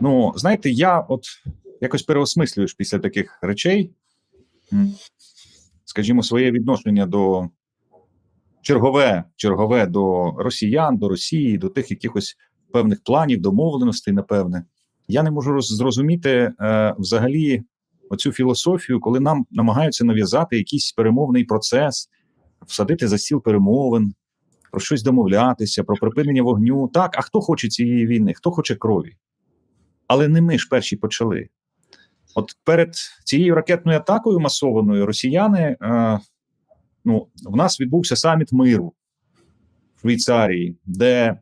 Ну, знаєте, я от якось переосмислюєш після таких речей, скажімо, своє відношення до чергове, чергове до росіян, до Росії, до тих якихось певних планів, домовленостей, напевне. Я не можу зрозуміти е, взагалі оцю філософію, коли нам намагаються нав'язати якийсь перемовний процес, всадити за стіл перемовин, про щось домовлятися, про припинення вогню. Так, а хто хоче цієї війни? Хто хоче крові? Але не ми ж перші почали. От перед цією ракетною атакою масованою росіяни, е, ну, в нас відбувся саміт миру в Швейцарії, де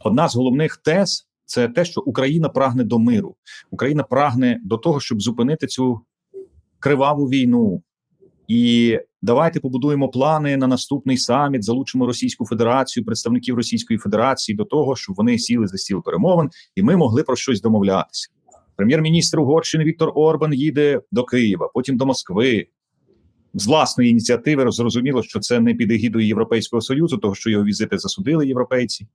одна з головних тез це те, що Україна прагне до миру. Україна прагне до того, щоб зупинити цю криваву війну. І давайте побудуємо плани на наступний саміт, залучимо Російську Федерацію, представників Російської Федерації до того, щоб вони сіли за стіл перемовин, і ми могли про щось домовлятися. Прем'єр-міністр Угорщини Віктор Орбан їде до Києва, потім до Москви. З власної ініціативи зрозуміло, що це не під егідою Європейського союзу, того що його візити засудили європейці.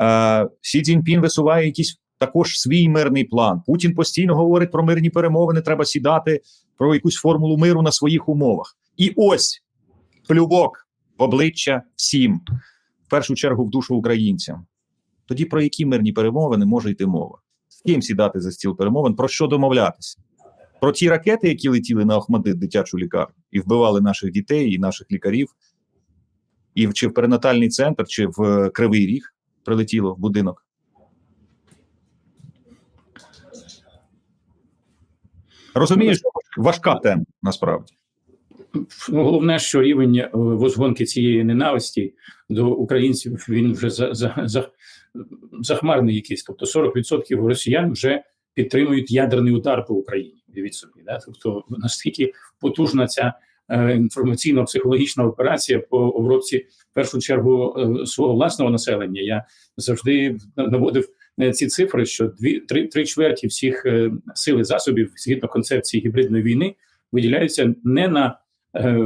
Е, Сі Цзіньпін висуває якийсь також свій мирний план. Путін постійно говорить про мирні перемовини. Треба сідати про якусь формулу миру на своїх умовах. І ось плювок в обличчя всім, в першу чергу в душу українцям. Тоді про які мирні перемовини може йти мова? З ким сідати за стіл перемовин? Про що домовлятися? Про ті ракети, які летіли на Охмадит дитячу лікарню і вбивали наших дітей і наших лікарів, і чи в перинатальний центр, чи в е, Кривий Ріг прилетіло в будинок. Розумієш, важка тема насправді. Ну, головне, що рівень е, возгонки цієї ненависті до українців він вже за, за, за, захмарний якийсь. Тобто 40% росіян вже підтримують ядерний удар по Україні. Уявіть собі, да? тобто наскільки потужна ця е, інформаційно-психологічна операція по обробці в першу чергу е, свого власного населення. Я завжди наводив ці цифри, що дві три, три чверті всіх е, сил і засобів згідно концепції гібридної війни виділяються не на е,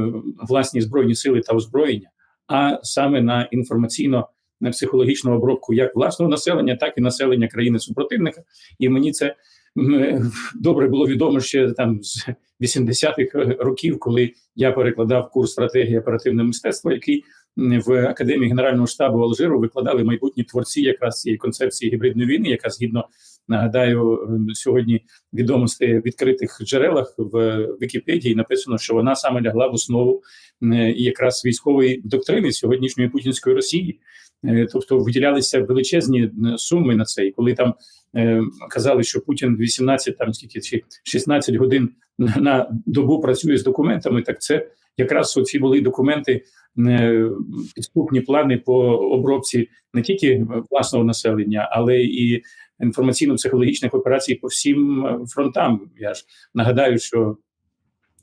власні збройні сили та озброєння, а саме на інформаційно психологічну обробку як власного населення, так і населення країни супротивника. І мені це е, добре було відомо ще там з 80-х років, коли я перекладав курс стратегії оперативне мистецтво, який в академії генерального штабу Алжиру викладали майбутні творці якраз цієї концепції гібридної війни, яка згідно нагадаю сьогодні відомостей відкритих джерелах в Вікіпедії написано, що вона саме лягла в основу якраз військової доктрини сьогоднішньої путінської Росії. Е, Тобто виділялися величезні суми на це, і коли там е, казали, що Путін 18 там скільки чи 16 годин на добу працює з документами, так це якраз оці були документи, е, підступні плани по обробці не тільки власного населення, але і інформаційно-психологічних операцій по всім е, фронтам. Я ж нагадаю, що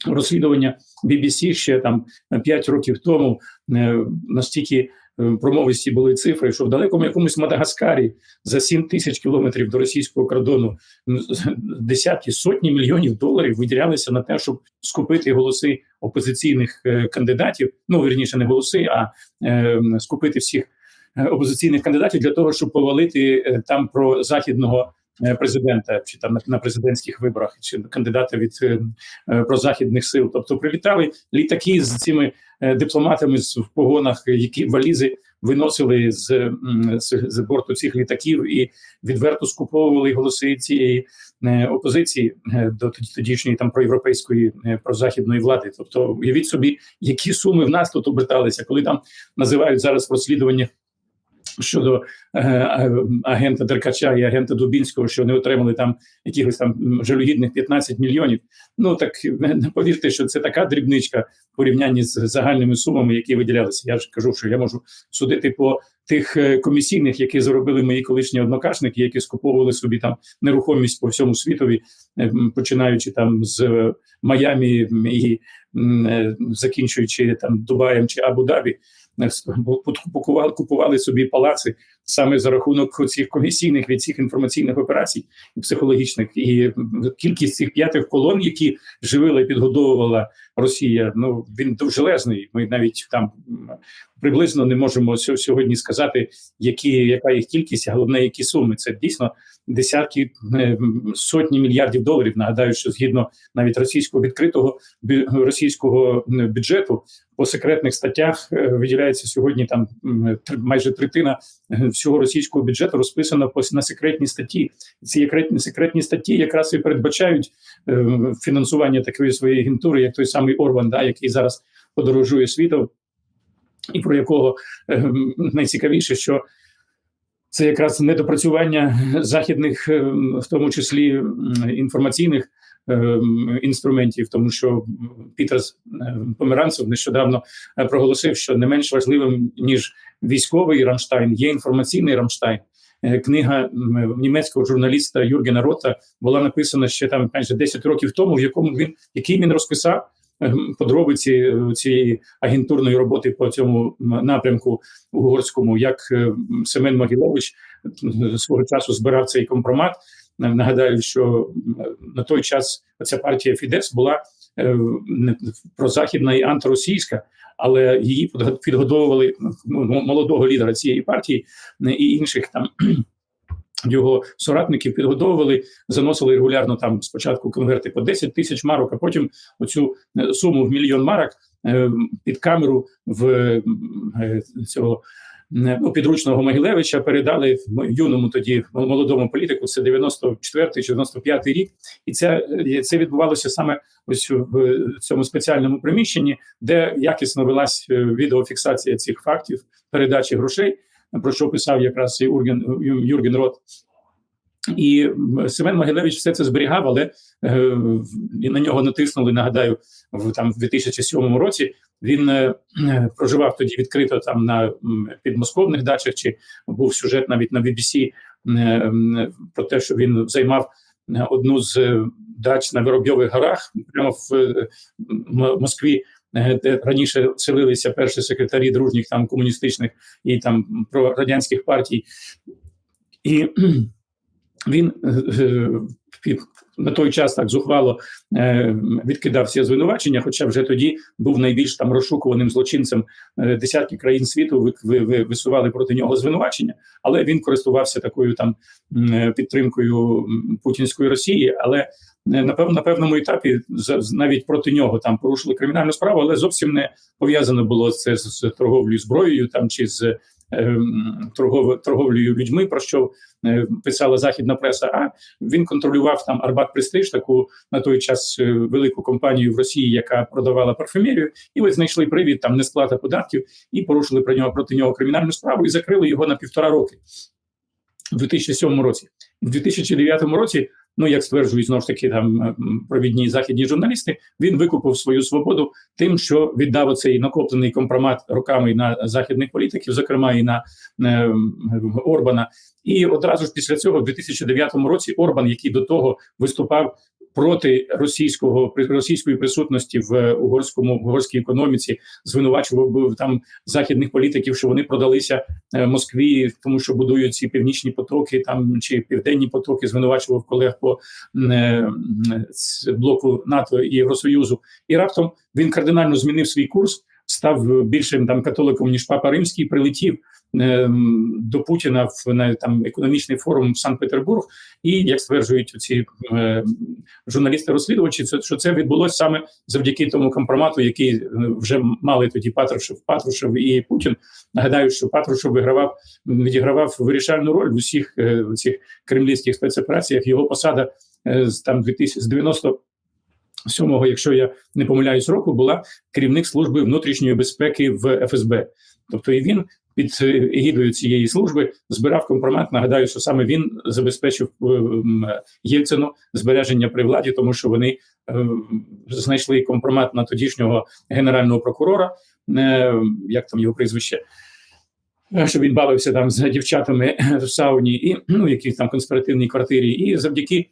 розслідування BBC ще там 5 років тому е, настільки промовисті були цифри, що в далекому якомусь Мадагаскарі за 7 тисяч кілометрів до російського кордону десятки сотні мільйонів доларів виділялися на те, щоб скупити голоси опозиційних е, кандидатів. Ну верніше не голоси, а е, скупити всіх е, опозиційних кандидатів для того, щоб повалити е, там про західного президента чи там на, президентських виборах, чи кандидата від е, прозахідних сил. Тобто прилітали літаки з цими е, дипломатами з в погонах, які валізи виносили з, з, з борту цих літаків і відверто скуповували голоси цієї е, опозиції е, до тоді- тодішньої там проєвропейської е, прозахідної влади. Тобто, уявіть собі, які суми в нас тут оберталися, коли там називають зараз в розслідуваннях щодо е, е, агента Деркача і агента Дубінського, що вони отримали там якихось там жалюгідних 15 мільйонів. Ну так не не повірте, що це така дрібничка в порівнянні з загальними сумами, які виділялися. Я ж кажу, що я можу судити по тих е, комісійних, які заробили мої колишні однокашники, які скуповували собі там нерухомість по всьому світові, починаючи там з е, Майамі м, і закінчуючи там Дубаєм чи Абу-Дабі. Купували собі палаци саме за рахунок цих комісійних від цих інформаційних операцій і психологічних, і кількість цих п'ятих колон, які живила і підгодовувала Росія. Ну він довжелезний. Ми навіть там приблизно не можемо сьо- сьогодні сказати, які яка їх кількість, а головне, які суми. Це дійсно десятки е, сотні мільярдів доларів. Нагадаю, що згідно навіть російського відкритого російського бюджету по секретних статтях е, виділяється сьогодні там майже третина е, всього російського бюджету розписано на секретні статті. Ці секретні секретні статті якраз і передбачають е, фінансування такої своєї агентури, як той самий Орбан, да, який зараз подорожує світом, і про якого е, найцікавіше, що це якраз недопрацювання західних, е, в тому числі інформаційних е, інструментів, тому що м, Пітер е, Померанцев нещодавно проголосив, що не менш важливим ніж військовий Рамштайн є інформаційний Рамштайн. Е, Книга німецького журналіста Юргена Рота була написана ще там майже 10 років тому, в якому він який він розписав е, подробиці е, цієї агентурної роботи по цьому напрямку угорському, як Семен Могилевич е, свого часу збирав цей компромат. Нагадаю, що на той час ця партія Фідес була прозахідна і антиросійська, але її підго- підгодовували ну, молодого лідера цієї партії е, і інших там. Його соратників підгодовували, заносили регулярно там спочатку конверти по 10 тисяч марок, а потім оцю е, суму в мільйон марок е, під камеру в е, цього е, ну, підручного Могилевича передали в юному тоді молодому політику. Це 94-й чи 95-й рік, і це, е, це відбувалося саме ось в цьому спеціальному приміщенні, де якісно велась е, відеофіксація цих фактів передачі грошей, про що писав якраз і Юрген Рот. І Семен Могилевич все це зберігав, але е, на нього натиснули. Нагадаю, в там в 2007 році він е, е, проживав тоді відкрито там на підмосковних дачах. Чи був сюжет навіть на BBC е, про те, що він займав е, одну з е, дач на Воробйових горах, прямо в е, Москві. Де раніше селилися перші секретарі дружніх там комуністичних і там прорадянських партій, і він е, на той час так зухвало е, відкидав всі звинувачення, хоча вже тоді був найбільш там розшукуваним злочинцем. Е, Десятки країн світу ви- ви- ви- висували проти нього звинувачення, але він користувався такою там е, підтримкою путінської Росії. Але е, на певному етапі навіть проти нього там порушили кримінальну справу, але зовсім не пов'язано було це з, торговлею зброєю там чи з торгов- торговлею людьми, про що е, писала західна преса. А він контролював там Арбат Престиж, таку на той час е, велику компанію в Росії, яка продавала парфюмерію, і ось знайшли привід там несплата податків і порушили про нього проти нього кримінальну справу і закрили його на півтора роки в 2007 році. В 2009 році, ну як стверджують знову ж таки там провідні західні журналісти, він викупив свою свободу тим, що віддав оцей накоплений компромат роками на західних політиків, зокрема і на е, Орбана. І одразу ж після цього, в 2009 році, Орбан, який до того виступав проти російського російської присутності в угорському в угорській економіці, звинувачував там західних політиків, що вони продалися е, Москві, тому що будують ці північні потоки, там чи південні потоки, звинувачував колег по е, блоку НАТО і Євросоюзу. І раптом він кардинально змінив свій курс, став більшим там католиком ніж папа римський, прилетів е, до Путіна в на там економічний форум в Санкт-Петербург. І як стверджують ці е, журналісти-розслідувачі, це що це відбулося саме завдяки тому компромату, який е, вже мали тоді Патрушев, Патрушев і Путін. Нагадаю, що Патрушев вигравав відігравав вирішальну роль в усіх е, цих кремлівських спецопераціях. Його посада е, там 2000, з 90 Сьомого, якщо я не помиляюсь, року була керівник служби внутрішньої безпеки в ФСБ. Тобто і він під е, егідою цієї служби збирав компромат. Нагадаю, що саме він забезпечив е, Єльцину збереження при владі, тому що вони е, знайшли компромат на тодішнього генерального прокурора, як там його прізвище. Що він бавився там з дівчатами в сауні, і ну якій там конспіративній квартирі, і завдяки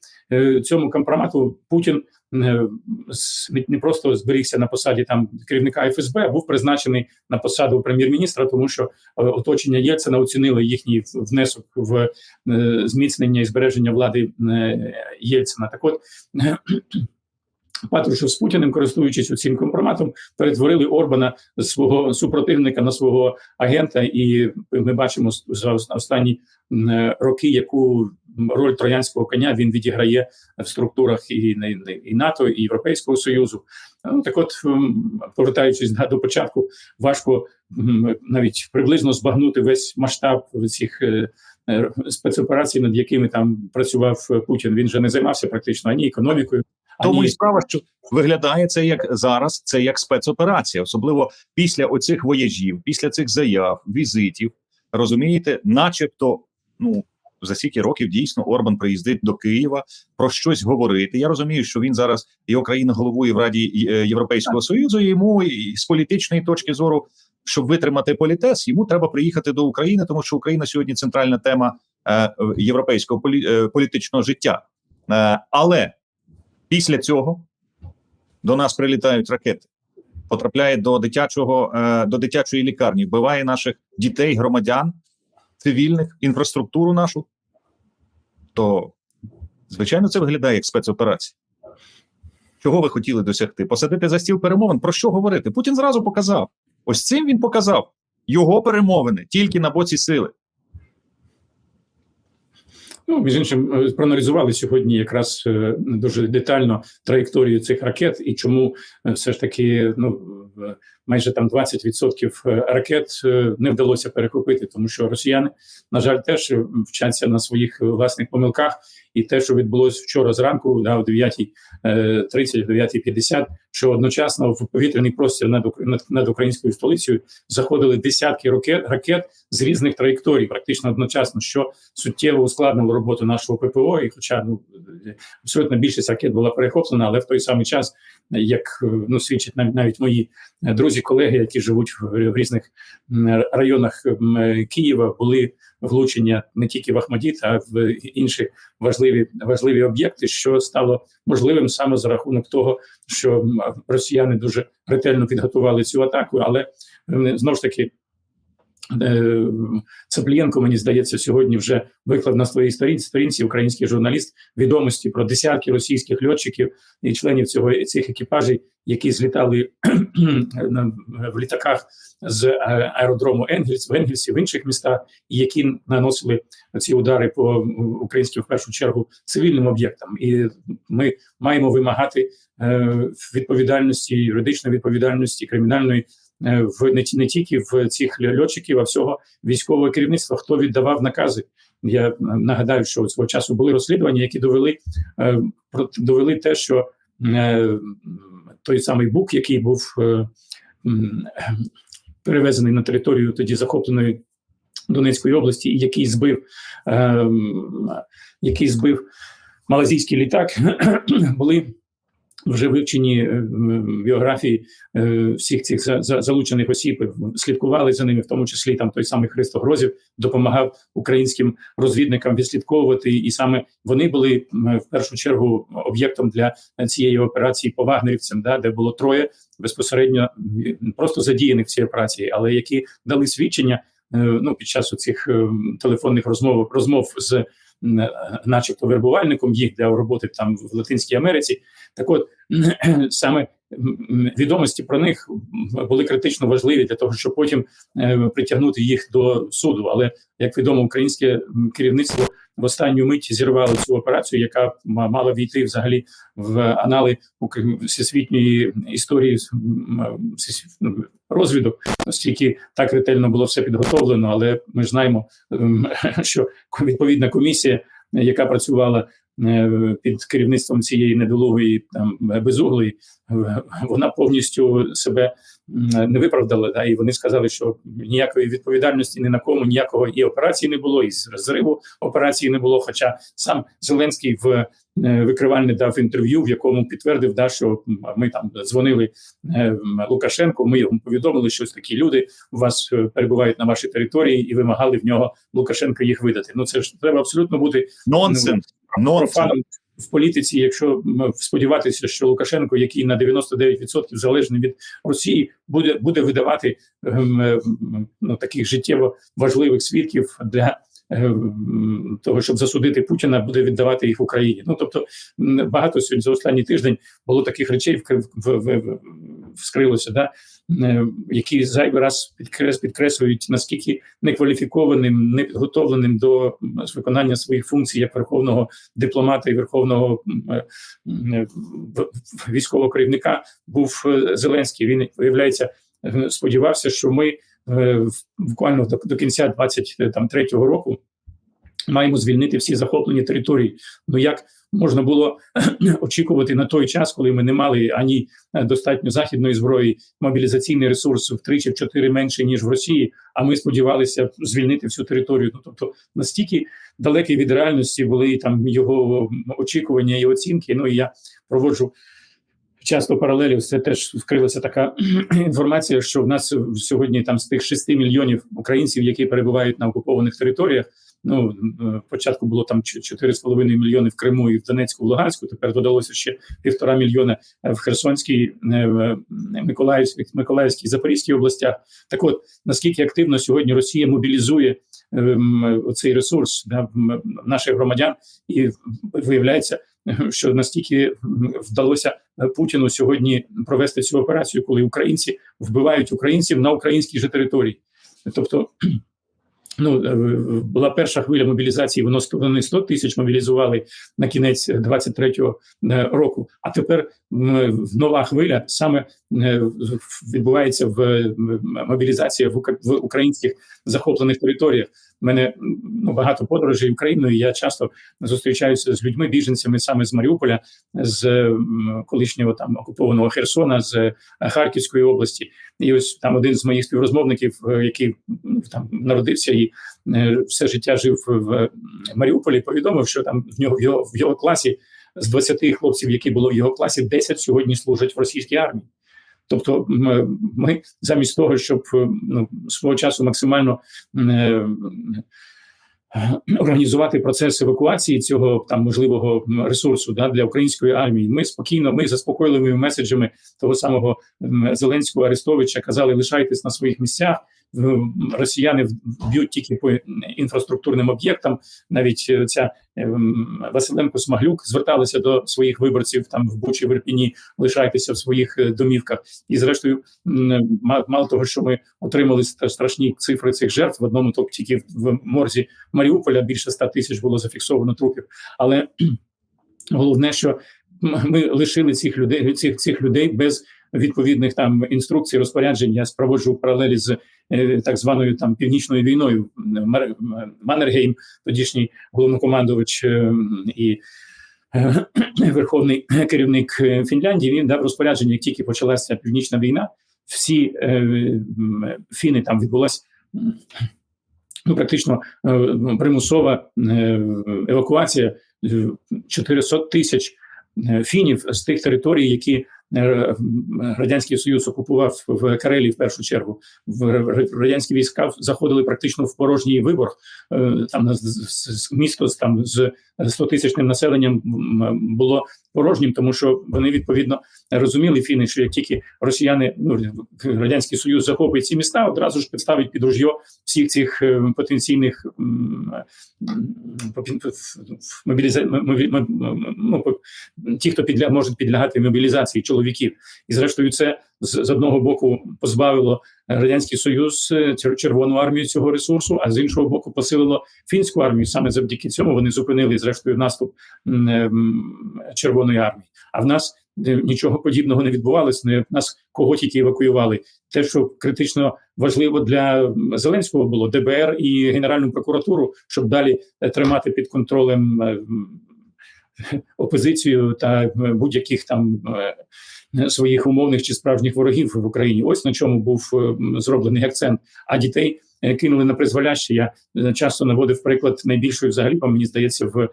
цьому компромату Путін не просто зберігся на посаді там керівника ФСБ, а був призначений на посаду прем'єр-міністра, тому що е, оточення Єльцина оцінили їхній внесок в е, зміцнення і збереження влади е, Єльцина. Так от Патрушев з Путіним, користуючись цим компроматом, перетворили Орбана з свого супротивника на свого агента, і ми бачимо за останні е, роки, яку роль троянського коня він відіграє в структурах і, і НАТО, і Європейського союзу. Ну так, от повертаючись до початку, важко навіть приблизно збагнути весь масштаб цих. е, е, Спецоперацій, над якими там працював Путін, він же не займався практично ані економікою, Тому і справа, що виглядає це як зараз, це як спецоперація, особливо після оцих вояжів, після цих заяв, візитів. Розумієте, начебто, ну за стільки років дійсно Орбан приїздить до Києва про щось говорити. Я розумію, що він зараз його країна головує в Раді е, Європейського союзу. і Йому і з політичної точки зору, щоб витримати політес, йому треба приїхати до України, тому що Україна сьогодні центральна тема е, європейського полі, е, політичного життя. Е, але Після цього до нас прилітають ракети, потрапляє до дитячого е, до дитячої лікарні, вбиває наших дітей, громадян, цивільних, інфраструктуру нашу. То, звичайно, це виглядає як спецоперація. Чого ви хотіли досягти? Посадити за стіл перемовин? Про що говорити? Путін зразу показав. Ось цим він показав його перемовини тільки на боці сили. Ну, між іншим, е, проаналізували сьогодні якраз е, дуже детально траєкторію цих ракет і чому е, все ж таки ну майже там 20% ракет не вдалося перехопити, тому що росіяни, на жаль, теж вчаться на своїх власних помилках, і те, що відбулося вчора зранку, да, о 9.30, о 9.50, що одночасно в повітряний простір над, над, над українською столицею заходили десятки ракет, ракет з різних траєкторій, практично одночасно, що суттєво ускладнило роботу нашого ППО. І, хоча ну абсолютно більшість ракет була перехоплена, але в той самий час, як е, ну свідчать навіть навіть мої е, друзі, колеги, які живуть в, в різних районах е, Києва, були влучення не тільки в Ахмадіт, а в інші важливі важливі об'єкти, що стало можливим саме за рахунок того, що росіяни дуже ретельно підготували цю атаку, але знову ж таки. Е, Цеплієнко, мені здається, сьогодні вже виклав на своїй сторінці, сторінці український журналіст відомості про десятки російських льотчиків і членів цього цих екіпажів, які злітали в літаках з е, аеродрому Енгельс в Енгельсі, в інших містах, і які наносили ці удари по українським в першу чергу цивільним об'єктам. І ми маємо вимагати е, відповідальності, юридичної відповідальності, кримінальної в не, не тільки в цих льотчиків, а всього військового керівництва, хто віддавав накази. Я е, нагадаю, що свого часу були розслідування, які довели е, довели те, що е, той самий бук, який був е, перевезений на територію тоді захопленої Донецької області, який збив, е, який збив малазійський літак, були вже вивчені е, біографії е, всіх цих за, за, залучених осіб, е, слідкували за ними, в тому числі там той самий Христо Грозів допомагав українським розвідникам відслідковувати, і саме вони були в першу чергу об'єктом для цієї операції по вагнерівцям, да, де було троє безпосередньо просто задіяних в цій операції, але які дали свідчення ну під час цих телефонних розмов розмов з. Е, Начебто вербувальником їх для роботи там в Латинській Америці, так от саме відомості про них були критично важливі для того, щоб потім е, притягнути їх до суду. Але як відомо, українське керівництво в останню мить зірвали цю операцію, яка мала війти взагалі в анали всесвітньої історії ну, розвідок, оскільки так ретельно було все підготовлено. Але ми ж знаємо, ем, що відповідна комісія, яка працювала під керівництвом цієї недолугої там безуглої, е, вона повністю себе не виправдала. Да, і вони сказали, що ніякої відповідальності ні на кому, ніякого і операції не було, і зриву операції не було. Хоча сам Зеленський в е, викривальне дав інтерв'ю, в якому підтвердив, да, що ми там дзвонили е, Лукашенку. Ми йому повідомили, що такі люди у вас е, перебувають на вашій території і вимагали в нього Лукашенка їх видати. Ну це ж треба абсолютно бути Нонсенс. Нонсенс. в політиці, якщо сподіватися, що Лукашенко, який на 99% залежний від Росії, буде буде видавати ем, ем, ну, таких життєво важливих свідків для ем, того, щоб засудити Путіна, буде віддавати їх Україні. Ну тобто багато сьогодні за останній тиждень було таких речей в, в, в, вскрилося, да, е, які зайвий раз підкрес, підкреслюють наскільки некваліфікованим, непідготовленим до виконання своїх функцій як верховного дипломата і верховного е, в- військового керівника був е, Зеленський. Він виявляється, е, сподівався, що ми е, буквально до, до кінця 23-го року маємо звільнити всі захоплені території. Ну як можна було очікувати на той час, коли ми не мали ані е, достатньо західної зброї, мобілізаційний ресурс втричі в чотири менше ніж в Росії. А ми сподівалися звільнити всю територію. Ну тобто настільки далекі від реальності були там його очікування і оцінки. Ну і я проводжу. Часто паралелів це теж вкрилася така інформація, що в нас сьогодні там з тих 6 мільйонів українців, які перебувають на окупованих територіях. Ну е, спочатку було там 4,5 мільйони в Криму і в Донецьку, в Луганську. Тепер додалося ще півтора мільйона е, в Херсонській, е, Миколаївській, Миколаївській Запорізькій областях. Так, от наскільки активно сьогодні Росія мобілізує ем, цей ресурс да, наших громадян, і виявляється, що настільки вдалося Путіну сьогодні провести цю операцію, коли українці вбивають українців на українській же території. Тобто, ну е, була перша хвиля мобілізації. Воно вони 100 тисяч мобілізували на кінець 23-го е, року. А тепер нова хвиля саме е, відбувається в мобілізація в українських захоплених територіях. У мене ну, багато подорожей Україною. Я часто зустрічаюся з людьми, біженцями саме з Маріуполя, з колишнього там окупованого Херсона, з е, Харківської області. І ось там один з моїх співрозмовників, е, який там народився і е, все життя жив в Маріуполі, повідомив, що там в нього в його в його класі з 20 хлопців, які було в його класі, 10 сьогодні служать в російській армії. Тобто, ми замість того, щоб е, ну, свого часу максимально е, організувати процес евакуації цього там можливого ресурсу да, для української армії, ми спокійно, ми заспокоїли меседжами того самого Зеленського Арестовича казали: лишайтесь на своїх місцях. Росіяни б'ють тільки по інфраструктурним об'єктам. Навіть е, ця ем, Василенко Смаглюк зверталися до своїх виборців там в Бучі, в Ірпіні, лишайтеся в своїх е, домівках. І зрештою, мало того, що ми отримали ст- страшні цифри цих жертв в одному то тільки в- морзі Маріуполя більше 100 тисяч було зафіксовано трупів. Але головне, що ми лишили цих людей цих, цих людей без відповідних там інструкцій, розпоряджень. Я спроводжу паралелі з е, так званою там північною війною. Маннергейм, тодішній головнокомандувач е, і е, верховний керівник Фінляндії. Він дав розпорядження, як тільки почалася північна війна. Всі фіни там відбулася ну, практично е, примусова евакуація е, 400 тисяч фінів з тих територій, які радянський союз окупував в Карелії в першу чергу. В радянські війська заходили практично в порожній вибор. Е, Там місто там з 100 тисячним населенням було порожнім, тому що вони відповідно розуміли фіни, що як тільки росіяни, ну радянський союз захопить ці міста, одразу ж підставить під ружьо всіх цих потенційних мобіліза... ну, ті, хто підля... можуть підлягати мобілізації чоловіків. І зрештою, це з, з одного боку позбавило радянський союз е, червону армію цього ресурсу, а з іншого боку, посилило фінську армію. Саме завдяки цьому вони зупинили зрештою наступ ем, червоної армії. А в нас е, нічого подібного не відбувалося. Не в нас кого тільки евакуювали. Те, що критично важливо для Зеленського було ДБР і Генеральну прокуратуру, щоб далі е, тримати під контролем е, опозицію та е, будь-яких там е, своїх умовних чи справжніх ворогів в Україні. Ось на чому був е, зроблений акцент. А дітей е, кинули на призволяще. Я е, часто наводив приклад найбільшої взагалі, по мені здається, в, е,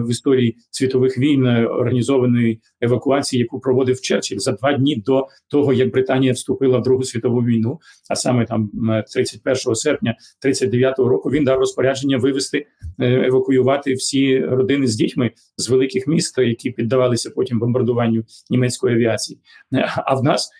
в історії світових війн е, організованої евакуації, яку проводив Черчилль за два дні до того, як Британія вступила в Другу світову війну. А саме там м, 31 серпня 39 року він дав розпорядження вивести е, евакуювати всі родини з дітьми з великих міст, які піддавалися потім бомбардуванню німецької авіації. Е, А в нас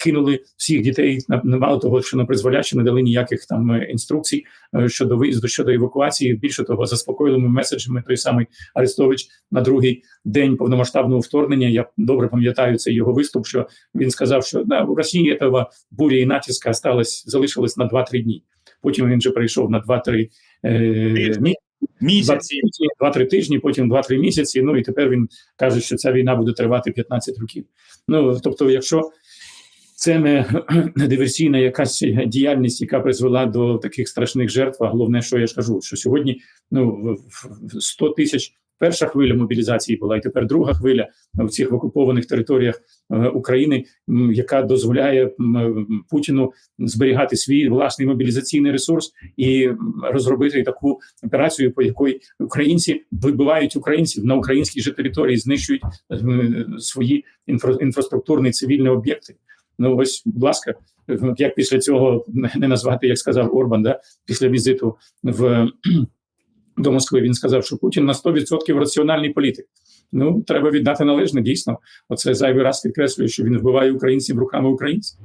кинули всіх дітей на на- мало того, що на призволяще не дали ніяких там е, інструкцій е, щодо виїзду, щодо евакуації. Більше того, заспокоїлими меседжами той самий Арестович на другий день повномасштабного вторгнення. Я добре пам'ятаю цей його виступ. Що він сказав, що да, у Росії цього бурі і натиска осталось, залишилось на 2-3 дні. Потім він вже прийшов на 2-3 е, мі- Місяці. 2-3 тижні, потім 2-3 місяці. Ну і тепер він каже, що ця війна буде тривати 15 років. Ну тобто, якщо це не, диверсійна якась діяльність, яка призвела до таких страшних жертв. А головне, що я ж кажу, що сьогодні ну в- в 100 тисяч. Перша хвиля мобілізації була, і тепер друга хвиля в цих окупованих територіях е, України, яка дозволяє Путіну зберігати свій власний мобілізаційний ресурс і розробити таку операцію, по якій українці вибивають українців на українській же території, знищують е, свої інфра- інфраструктурні цивільні об'єкти. Ну ось, будь ласка, як після цього не назвати, як сказав Орбан, да після візиту в до Москви. Він сказав, що Путін на 100% раціональний політик. Ну треба віддати належне дійсно. Оце зайвий раз підкреслює, що він вбиває українців руками українців.